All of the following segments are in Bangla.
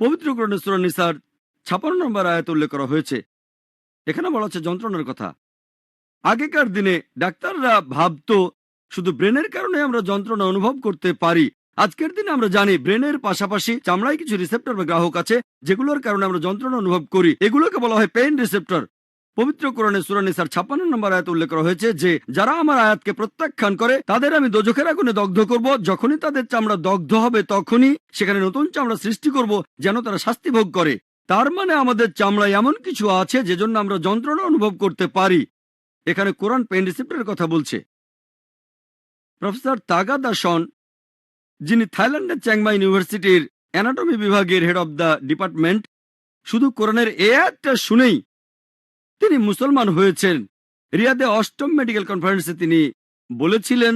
পবিত্র গ্রন্থ সুরা নিসার ছাপান্ন নম্বর আয়াত উল্লেখ করা হয়েছে। এখানে বলা হচ্ছে যন্ত্রণার কথা। আগেকার দিনে ডাক্তাররা ভাবত, শুধু ব্রেনের কারণে আমরা যন্ত্রণা অনুভব করতে পারি। আজকের দিনে আমরা জানি ব্রেনের পাশাপাশি চামড়ায় কিছু রিসেপ্টর বা গ্রাহক আছে, যেগুলোর কারণে আমরা যন্ত্রণা অনুভব করি। এগুলোকে বলা হয় পেইন রিসেপ্টর পবিত্র কোরআনে সুরানিসার ছাপ্পান্ন নম্বর আয়াত উল্লেখ করা হয়েছে যে, যারা আমার আয়াতকে প্রত্যাখ্যান করে, তাদের আমি দোজখের আগুনে দগ্ধ করব। যখনই তাদের চামড়া দগ্ধ হবে, তখনই সেখানে নতুন চামড়া সৃষ্টি করব, যেন তারা শাস্তি ভোগ করে। তার মানে আমাদের চামড়ায় এমন কিছু আছে যে জন্য আমরা যন্ত্রণা অনুভব করতে পারি। এখানে কোরআন পেন রিসেপ্টরের কথা বলছে। প্রফেসর তাগা দাসন যিনি থাইল্যান্ডের চ্যাংমা ইউনিভার্সিটির অ্যানাটমি বিভাগের হেড অব দ্য ডিপার্টমেন্ট, শুধু কোরআনের এ একটা শুনেই তিনি মুসলমান হয়েছেন। রিয়াদে অষ্টম মেডিকেল কনফারেন্সে তিনি বলেছিলেন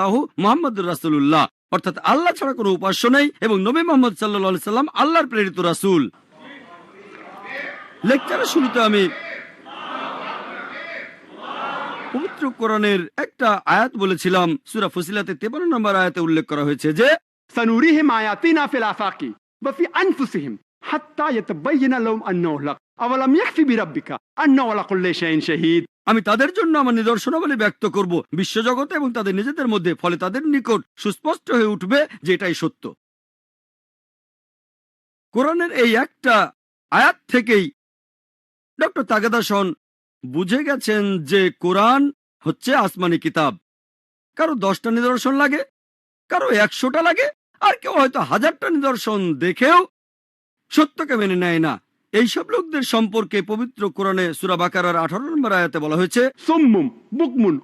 লাহু মোহাম্মদ রাসুল্লাহ অর্থাৎ আল্লাহ ছাড়া কোনো উপাস্য নেই এবং নবী মোহাম্মদ সাল্লা সাল্লাম আল্লাহর প্রেরিত রাসুল। লেকচারের শুরুতে আমি পবিত্র কোরআনের একটা আয়াত বলেছিলাম। সুরা ফসিলাতে তেপান্ন নম্বর আয়াতে উল্লেখ করা হয়েছে যে, সানুরিহিম আয়াতিনা ফিল আফাকি বা ফি আনফুসিহিম হাত্তা ইয়াতাবায়্যানা লাহুম আন্নাহু আর করলে শাহিদ। আমি তাদের জন্য আমার নিদর্শনাবলী ব্যক্ত করব। বিশ্বজগতে এবং তাদের নিজেদের মধ্যে, ফলে তাদের নিকট সুস্পষ্ট হয়ে উঠবে যে এটাই সত্য। কোরআনের এই একটা আয়াত থেকেই ডক্টর তাগেদাসন বুঝে গেছেন যে কোরআন হচ্ছে আসমানি কিতাব। কারও দশটা নিদর্শন লাগে, কারও একশোটা লাগে, আর কেউ হয়তো হাজারটা নিদর্শন দেখেও সত্যকে মেনে নেয় না। এইসব লোকদের সম্পর্কে পবিত্র কোরআনে সুরা বাকার আঠারো নম্বর আয়াতে বলা হয়েছে বুকমুন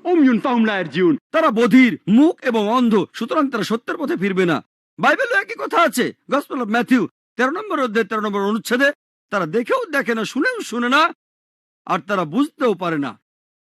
জিউন তারা বধির মুখ এবং অন্ধ সুতরাং তারা সত্যের পথে ফিরবে না। বাইবেল একই কথা আছে গসপাল অফ ম্যাথিউ তেরো নম্বর অধ্যায় তেরো নম্বর অনুচ্ছেদে তারা দেখেও দেখে না শুনেও শুনে না আর তারা বুঝতেও পারে না।